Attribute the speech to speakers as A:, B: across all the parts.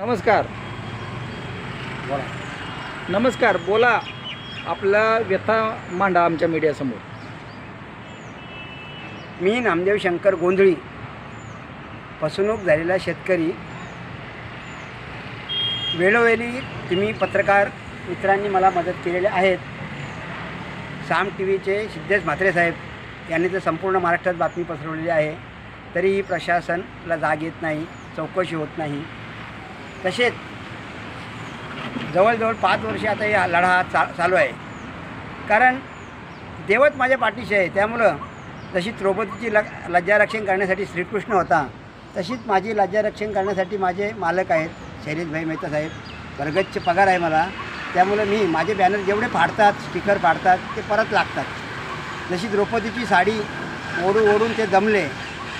A: नमस्कार.
B: बोला.
A: नमस्कार बोला आपला व्यथा मांडा आमच्या मीडियासमोर
B: मी नामदेव शंकर गोंधळी फसवणूक झालेला शेतकरी. वेळोवेळी तुम्ही पत्रकार मित्रांनी मला मदत केलेले आहेत. साम टी व्हीचे सिद्धेश म्हात्रे साहेब यांनी तर संपूर्ण महाराष्ट्रात बातमी पसरवलेली आहे. तरीही प्रशासनला जाग येत नाही चौकशी होत नाही. तसेच जवळजवळ पाच वर्ष आता या लढा हा चा चालू आहे. कारण देवत माझ्या पाठीशी आहे. त्यामुळं जशी द्रौपदीची ल लज्जारक्षण करण्यासाठी श्रीकृष्ण होता तशीच माझी लज्जारक्षण करण्यासाठी माझे मालक आहेत शैलेशभाई मेहता साहेब. भरगतचे पगार आहे मला. त्यामुळं मी माझे बॅनर जेवढे फाडतात स्टिकर फाडतात ते परत लागतात. जशी द्रौपदीची साडी ओढून ओढून ते जमले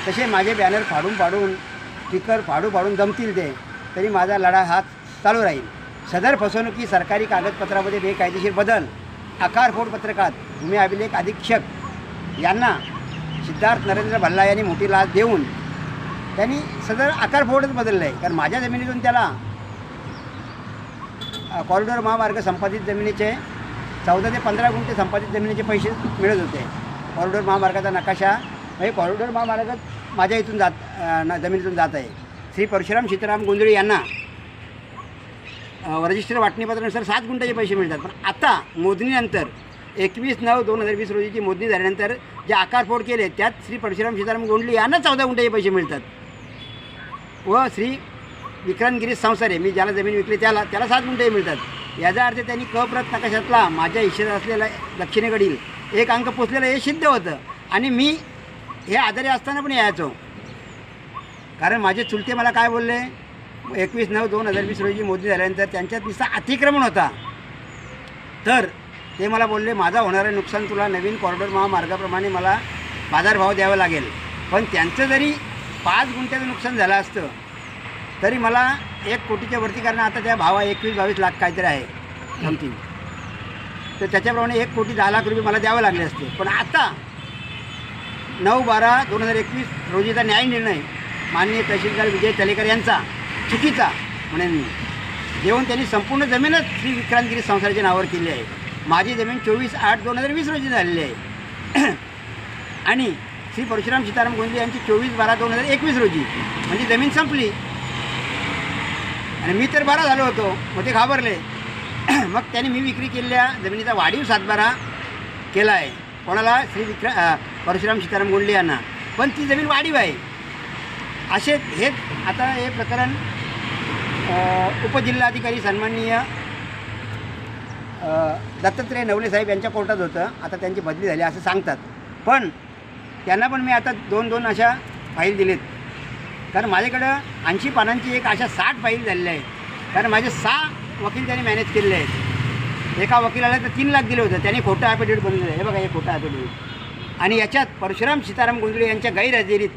B: तसे माझे बॅनर फाडून फाडून स्टिकर फाडू फाडून जमतील ते. तरी माझा लढा हा चालू राहील. सदर फसवणुकी सरकारी कागदपत्रामध्ये बेकायदेशीर बदल आकारफोड पत्रकात भूमी अभिलेख अधीक्षक यांना सिद्धार्थ नरेंद्र भल्ला यांनी मोठी लाच देऊन त्यांनी सदर आकारफोडच बदललं आहे कारण माझ्या जमिनीतून त्याला कॉरिडॉर महामार्ग संपादित जमिनीचे चौदा ते पंधरा गुंठे संपादित जमिनीचे पैसे मिळत होते. कॉरिडॉर महामार्गाचा नकाशा म्हणजे कॉरिडॉर महामार्ग माझ्या इथून जात न- जमिनीतून जात आहे. श्री परशुराम सीताराम गोंधळे यांना रजिस्टर वाटणीपत्रानुसार सात गुंठाचे पैसे मिळतात. पण आता मोजणीनंतर एकवीस नऊ दोन हजार वीस रोजीची मोजणी झाल्यानंतर जे आकारफोड केले त्यात श्री परशुराम सीताराम गोंडली यांना चौदा गुंठाचे पैसे मिळतात. व श्री विक्रांतगिरी संसारे मी ज्याला जमीन विकली त्याला त्याला सात गुंठे मिळतात. याचा अर्थ त्यांनी कप्रत नकाशातला माझ्या इशारा असलेला दक्षिणेकडील एक अंक पोचलेलं हे सिद्ध होतं. आणि मी हे आजारी असताना पण यायचो. कारण माझे चुलते मला काय बोलले? एकवीस नऊ दोन हजार वीस रोजी मोदी झाल्यानंतर त्यांच्यात तिचा अतिक्रमण होता. तर ते मला बोलले माझा होणारं नुकसान तुला नवीन कॉरिडॉर महामार्गाप्रमाणे मला बाजारभाव द्यावा लागेल. पण त्यांचं जरी पाच गुंठ्याचं नुकसान झालं असतं तरी मला एक कोटीच्या वरती कारण आता त्या भावा एकवीस बावीस लाख काहीतरी आहे. समथिंग तर त्याच्याप्रमाणे एक कोटी दहा लाख रुपये मला द्यावे लागले असते. पण आता नऊ बारा दोन हजार एकवीस रोजीचा न्याय निर्णय माननीय तहसीलदार विजय तलेकर यांचा चुकीचा. म्हणून मी देऊन त्यांनी संपूर्ण जमीनच श्री विक्रांतगिरी संस्थाच्या नावावर केली आहे. माझी जमीन चोवीस आठ दोन हजार वीस रोजी झालेली आहे. आणि श्री परशुराम सीताराम गोंदे यांची चोवीस बारा दोन हजार एकवीस रोजी. म्हणजे जमीन संपली. आणि मी तर बारा झालो होतो मग ते घाबरले. मग त्याने मी विक्री केलेल्या जमिनीचा वाढीव सातबारा केला आहे. कोणाला? श्री विक्रा परशुराम सीताराम गोंडले यांना. पण ती जमीन वाढीव आहे. असे हे आता हे प्रकरण उपजिल्हाधिकारी सन्माननीय दत्तात्रय नवले साहेब यांच्या कोर्टात होतं. आता त्यांची बदली झाली असं सांगतात. पण त्यांना पण मी आता दोन दोन अशा फाईल दिलेत. कारण माझ्याकडं ऐंशी पानांची एक अशा साठ फाईल झालेल्या आहेत. कारण माझे सहा वकील त्यांनी मॅनेज केलेले आहेत. एका वकिलाला तर तीन लाख दिले होतं. त्यांनी खोटं ॲफिडेविट बनवलेलं आहे. हे बघा हे खोटं ॲफिडेविट आणि याच्यात परशुराम सीताराम गुंजळे यांच्या गैरहजेरीत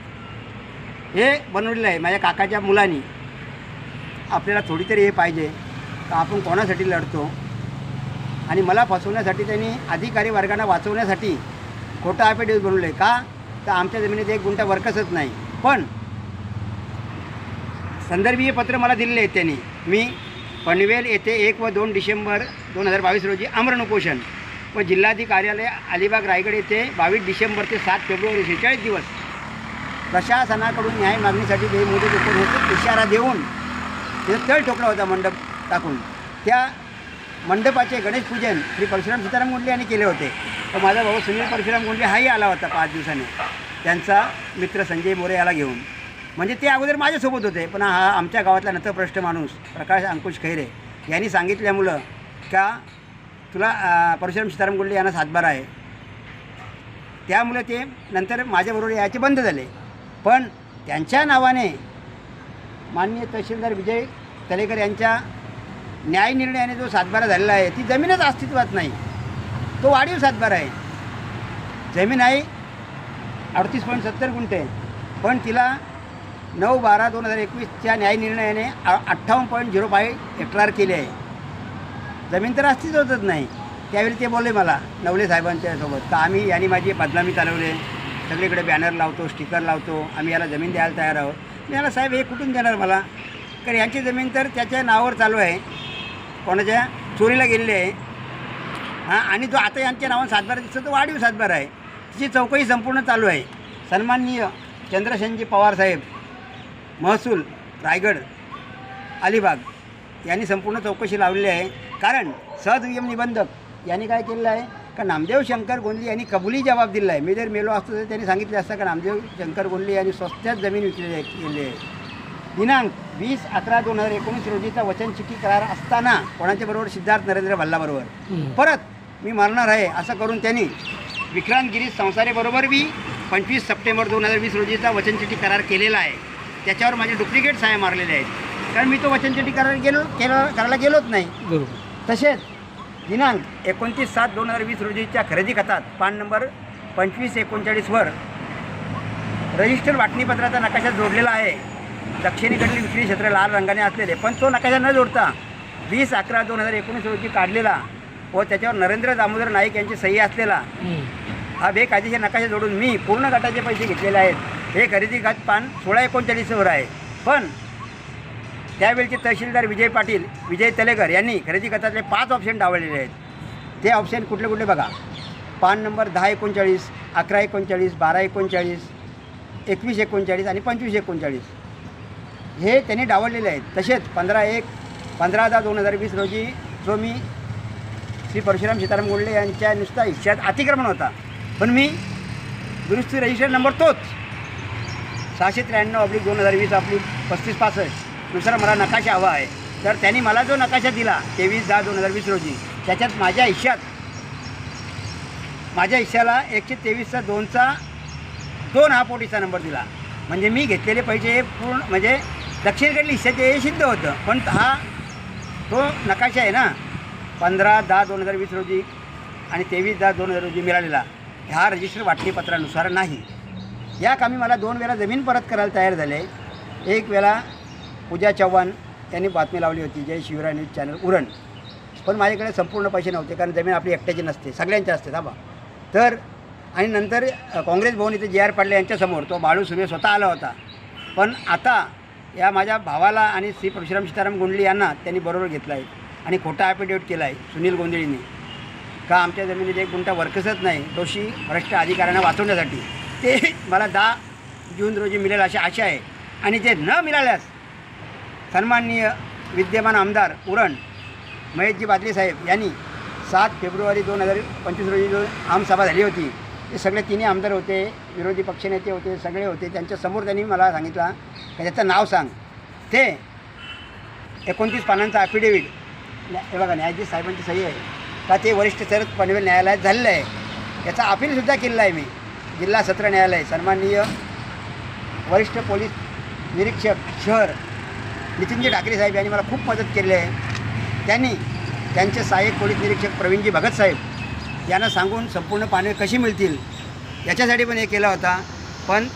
B: हे बनवलेलं आहे माझ्या काकाच्या मुलांनी. आपल्याला थोडी तरी हे पाहिजे का आपण कोणासाठी लढतो? आणि मला फसवण्यासाठी त्यांनी अधिकारी वर्गांना वाचवण्यासाठी खोटं ॲफिडेविट बनवलं आहे का? तर आमच्या जमिनीत एक गुंठा वर्कसच नाही. पण संदर्भीय पत्र मला दिलेले आहेत त्यांनी. मी पनवेल येथे एक व दोन डिसेंबर दोन हजार बावीस रोजी आमरण उपोषण व जिल्हाधिकारी कार्यालय अलिबाग रायगड येथे बावीस डिसेंबर ते सात फेब्रुवारी सेहेचाळीस दिवस प्रशासनाकडून न्याय मागणीसाठी बेमुदत होते इशारा देऊन तिथं तळ ठोकला होता मंडप टाकून. त्या मंडपाचे गणेश पूजन श्री परशुराम सीताराम गुंडले यांनी केले होते. तर माझा भाऊ सुनील परशुराम गुंडले हाही आला होता पाच दिवसाने. त्यांचा मित्र संजय मोरे याला घेऊन. म्हणजे ते अगोदर माझ्यासोबत होते पण हा आमच्या गावातला नतभ्रष्ट माणूस प्रकाश अंकुश खैरे यांनी सांगितल्यामुळं का तुला परशुराम सीताराम गुंडले यांना सातबारा आहे. त्यामुळे ते नंतर माझ्याबरोबर यायचे बंद झाले. पण त्यांच्या नावाने माननीय तहसीलदार विजय तलेकर यांच्या न्याय निर्णयाने जो सातबारा झालेला आहे ती जमीनच अस्तित्वात नाही. तो वाढीव सातबारा आहे. जमीन आहे अडतीस पॉईंट सत्तर गुंठे पण तिला नऊ बारा दोन हजार एकवीसच्या न्याय निर्णयाने अठ्ठावन्न पॉईंट झिरो फाय हेक्टर केले आहे. जमीन तर अस्तित्वातच नाही. त्यावेळी ते बोलले मला नवले साहेबांच्या सोबत आम्ही यांनी माझी बदनामी चालवले सगळीकडे बॅनर लावतो स्टिकर लावतो आम्ही याला जमीन द्यायला तयार आहोत. मी याला साहेब हे कुठून देणार मला? कारण यांची जमीन तर त्याच्या नावावर चालू आहे. कोणाच्या चोरीला गेलेली आहे. हां आणि जो आता यांच्या नावावर सातबारा दिसतो तो वाढीव सातबारा आहे. तिची चौकशी संपूर्ण चालू आहे. सन्माननीय चंद्रशेनजी पवार साहेब महसूल रायगड अलिबाग यांनी संपूर्ण चौकशी लावलेली आहे. कारण सहदुय्यम निबंधक यांनी काय केलेलं आहे? का नामदेव शंकर गोंदली यांनी कबुली जबाब दिला आहे मी जर मेलो असतो तर त्यांनी सांगितले असतं का नामदेव शंकर गोंदली यांनी स्वस्त्यात जमीन विकलेली आहे केलेली आहे. दिनांक वीस अकरा दोन हजार एकोणीस रोजीचा वचनचिठ्ठी करार असताना कोणाच्या बरोबर? सिद्धार्थ नरेंद्र भल्लाबरोबर परत मी मरणार आहे असं करून त्यांनी विक्रांत गिरीश संसारेबरोबर बी पंचवीस सप्टेंबर दोन हजार वीस रोजीचा वचनचिठ्ठी करार केलेला आहे. त्याच्यावर माझे डुप्लिकेट साह्या मारलेले आहेत. कारण मी तो वचनचिठ्ठी करार गेलो केला करायला गेलोच नाही.
A: बरोबर.
B: तसेच दिनांक एकोणतीस सात दोन हजार वीस रोजीच्या खरेदी खात्यात पान नंबर पंचवीस एकोणचाळीसवर रजिस्टर वाटणीपत्राचा नकाशा जोडलेला आहे. दक्षिणेकडील विक्री क्षेत्र लाल रंगाने असलेले पण तो नकाशा न जोडता वीस अकरा दोन हजार एकोणीस रोजी काढलेला व त्याच्यावर नरेंद्र दामोदर नाईक यांची सही असलेला. हा बेकायदेशीर नकाशा जोडून मी पूर्ण गटाचे पैसे घेतलेले आहेत. हे खरेदी गट पान सोळा एकोणचाळीसवर आहे. पण त्यावेळचे तहसीलदार विजय पाटील विजय तलेकर यांनी खरेदी खतातले पाच ऑप्शन डावळलेले आहेत. ते ऑप्शन कुठले कुठले बघा. पान नंबर दहा एकोणचाळीस अकरा एकोणचाळीस बारा एकोणचाळीस एकवीस एकोणचाळीस आणि पंचवीस एकोणचाळीस. हे त्यांनी डावललेले आहेत. तसेच पंधरा एक पंधरा दहा दोन हजार वीस रोजी जो मी श्री परशुराम सीताराम गोंडले यांच्या नुसता हिश्श्यात अतिक्रमण होता. पण मी दुरुस्ती रजिस्टर नंबर तोच. सहाशे त्र्याण्णव आपली दोन हजार वीस आपली पस्तीस पासष्ट. दुसरा मला नकाशा हवा आहे. तर त्यांनी मला जो नकाशा दिला तेवीस दहा दोन हजार वीस रोजी त्याच्यात माझ्या हिश्श्यात माझ्या हिश्श्याला एकशे तेवीसचा दोनचा दोन हा पोटीचा नंबर दिला. म्हणजे मी घेतलेले पैसे हे पूर्ण म्हणजे दक्षिणेकडली हिश्श्याचे हे सिद्ध होतं. पण हा तो नकाशा आहे ना पंधरा दहा दोन हजार वीस रोजी आणि तेवीस दहा दोन हजार रोजी मिळालेला. ह्या रजिस्टर वाटणीपत्रानुसार नाही. या कामी मला दोन वेळा जमीन परत करायला तयार झाले. एक वेळा पूजा चव्हाण यांनी बातमी लावली होती जय शिवराय न्यूज चॅनल उरण. पण माझ्याकडे संपूर्ण पैसे नव्हते कारण जमीन आपली एकट्याची नसते सगळ्यांची असते थांबा. तर आणि नंतर काँग्रेस भवन इथे जे आर पाडले यांच्यासमोर तो बाळू सुर्वे स्वतः आला होता. पण आता या माझ्या भावाला आणि श्री परशुराम सीताराम गोंडली यांना त्यांनी बरोबर घेतला आहे आणि खोटा ॲफिडेविट केला आहे सुनील गोंधळीने का आमच्या जमिनीत एक गुंठा वर्कसच नाही दोषी भ्रष्ट अधिकाऱ्यांना वाचवण्यासाठी. ते मला दहा जून रोजी मिळेल अशी आशा आहे आणि ते न मिळाल्यास सन्माननीय विद्यमान आमदार उरण महेशजी बादले साहेब यांनी सात फेब्रुवारी दोन हजार पंचवीस रोजी जो आमसभा झाली होती ते सगळे तिन्ही आमदार होते विरोधी पक्षनेते होते सगळे होते त्यांच्यासमोर त्यांनी मला सांगितलं की त्याचं नाव सांग. ते एकोणतीस पानांचा ॲफिडेविट हे बघा न्यायाधीश साहेबांची सही आहे. का ते वरिष्ठ शरद पनवेल न्यायालयात झालेलं आहे. याचा अपीलसुद्धा केलेला आहे मी. जिल्हा सत्र न्यायालय सन्माननीय वरिष्ठ पोलीस निरीक्षक शहर नितीनजी ठाकरे साहेब यांनी मला खूप मदत केली आहे. त्यांनी त्यांचे सहाय्यक पोलीस निरीक्षक प्रवीणजी भगत साहेब यांना सांगून संपूर्ण पाने कशी मिळतील याच्यासाठी पण हे केला होता. पण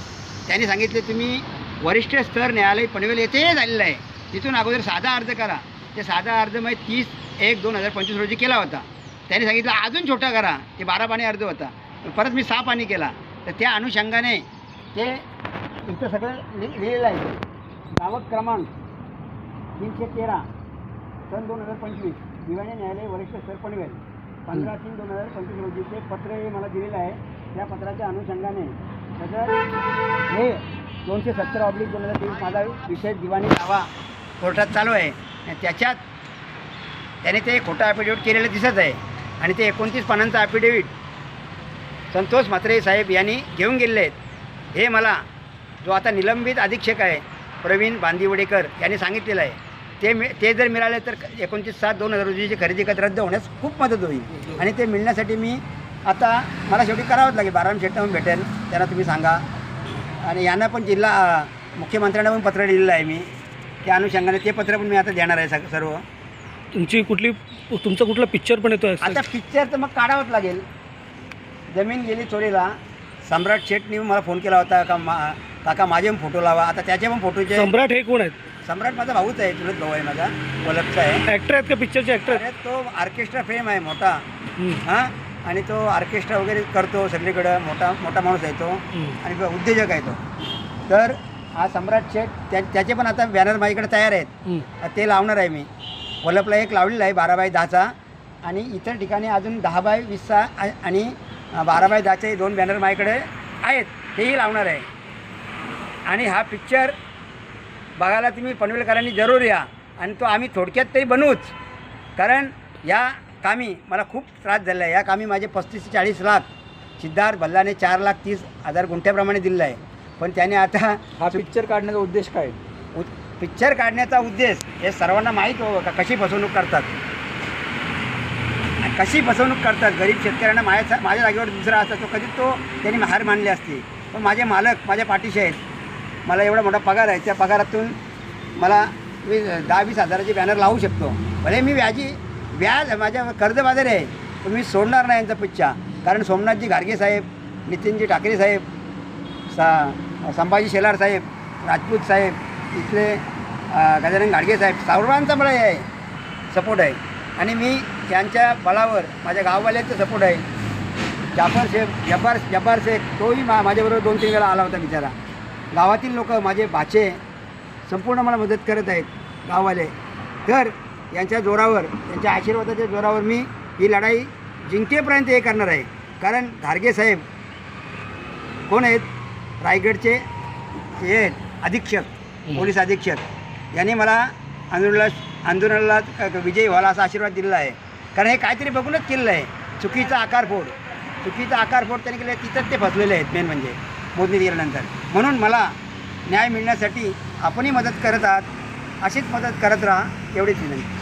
B: त्यांनी सांगितले तुम्ही वरिष्ठ स्तर न्यायालय पनवेल येथे झालेलं आहे. तिथून अगोदर साधा अर्ज करा. ते साधा अर्ज मग तीस एक दोन हजार पंचवीस रोजी केला होता. त्यांनी सांगितलं अजून छोटा करा. ते बारा पाणी अर्ज होता. परत मी सहा पाणी केला. तर त्या अनुषंगाने ते इथं सगळं लिहिलेलं आहे. गावक क्रमांक तीनशे तेरा सन दोन हजार पंचवीस दिवाणी न्यायालय वरिष्ठ स्तर पनवेल. पंधरा तीन दोन हजार पंचवीस रोजीचे पत्र हे मला दिलेलं आहे. त्या पत्राच्या अनुषंगाने त्याचं हे दोनशे सत्तर ऑब्लिक दोन हजार तेवीस माझा विषय दिवाणी दावा कोर्टात चालू आहे. आणि त्याच्यात त्याने ते खोटं ॲफिडेविट केलेलं दिसत आहे. आणि ते एकोणतीस पानांचं ॲफिडेविट संतोष म्हात्रे साहेब यांनी घेऊन गेलेले आहेत. हे मला जो आता निलंबित अधीक्षक आहे प्रवीण बांदिवडेकर यांनी सांगितलेलं आहे. ते मि ते जर मिळाले तर एकोणतीस सात दोन हजार रोजीची खरेदी खत रद्द होण्यास खूप मदत होईल. आणि ते मिळण्यासाठी मी आता मला शेवटी करावंच लागेल. बाराम शेट्टाहून भेटेल त्यांना तुम्ही सांगा. आणि यांना पण जिल्हा मुख्यमंत्र्यांना पण पत्र लिहिलेलं आहे मी. त्या अनुषंगाने ते पत्र पण मी आता देणार आहे सर्व.
C: तुमची कुठली तुमचा कुठला पिक्चर पण येतो
B: आता पिक्चर तर मग काढावंच लागेल. जमीन गेली चोरीला. सम्राट शेटनी मला फोन केला होता का मा काका माझे पण फोटो लावा. आता त्याचे पण फोटोचे
C: सम्राट हे कोण आहेत?
B: सम्राट माझा भाऊच आहे चुलत भाऊ आहे माझा ओळखचा आहे.
C: ऍक्टर आहेत का पिक्चरचे ऍक्टर
B: अरे तो ऑर्केस्ट्रा फेम आहे मोठा. हां? आणि तो ऑर्केस्ट्रा वगैरे करतो सगळीकडं मोठा मोठा माणूस आहे तो. आणि उद्योजक आहे तो. तर हा सम्राट शेठ त्या त्याचे पण आता बॅनर माझ्याकडे तयार आहेत.
C: हं.
B: ते लावणार आहे मी. वल्लभला एक लावलेला आहे बारा बाय दहाचा. आणि इतर ठिकाणी अजून दहा बाय वीसचा आणि बारा बाय दहाचे दोन बॅनर माझ्याकडे आहेत. तेही लावणार आहे. आणि हा पिक्चर बघायला तुम्ही पनवेलकरांनी जरूर या. आणि तो आम्ही थोडक्यात तरी बनवूच कारण या कामी मला खूप त्रास झाला आहे या कामी माझे पस्तीस ते चाळीस लाख सिद्धार्थ भल्लाने चार लाख तीस हजार गुंठ्याप्रमाणे दिलेलं आहे पण त्याने आता
A: हा पिक्चर काढण्याचा उद्देश काय?
B: उ पिक्चर काढण्याचा उद्देश हे सर्वांना माहीत हो का? कशी फसवणूक करतात? कशी फसवणूक करतात? गरीब शेतकऱ्यांना माझ्या माझ्या जागेवर दुसरा असता तो कधी तो त्यांनी हार मानली असती पण माझे मालक माझ्या पाठीशी आहेत. मला एवढा मोठा पगार आहे त्या पगारातून मला मी दहा वीस हजाराचे बॅनर लावू शकतो. भले मी व्याजी व्याज माझ्या कर्जबाजारी आहे पण मी सोडणार नाही यांचा पिच्छा. कारण सोमनाथजी गाडगे साहेब नितीनजी ठाकरे साहेब सा संभाजी शेलार साहेब राजपूत साहेब इथले गजानन गाडगे साहेब सर्वांचा मला हे आहे सपोर्ट आहे. आणि मी त्यांच्या बळावर माझ्या गाववाल्यांचा सपोर्ट आहे. जाफर शेख जब्बार जब्बार शेख तोही मा माझ्याबरोबर दोन तीन वेळा आला होता बिचारा. गावातील लोक माझे बाचे संपूर्ण मला मदत करत आहेत गाववाले. तर यांच्या जोरावर यांच्या आशीर्वादाच्या जोरावर मी ही लढाई जिंकेपर्यंत हे करणार आहे. कारण घारगे साहेब कोण आहेत? रायगडचे हे आहेत अधीक्षक पोलीस अधीक्षक. यांनी मला आंदोलनाला आंदोलनाला विजयी व्हायला असा आशीर्वाद दिलेला आहे. कारण हे काहीतरी बघूनच केलेलं आहे. चुकीचा आकारफोड चुकीचा आकारफोड त्यांनी केलं तिथंच ते फसलेले आहेत मेन म्हणजे. मोदणी दिल्यानंतर. म्हणून मला न्याय मिळण्यासाठी आपणही मदत करत आहात. अशीच मदत करत राहा एवढीच विनंती.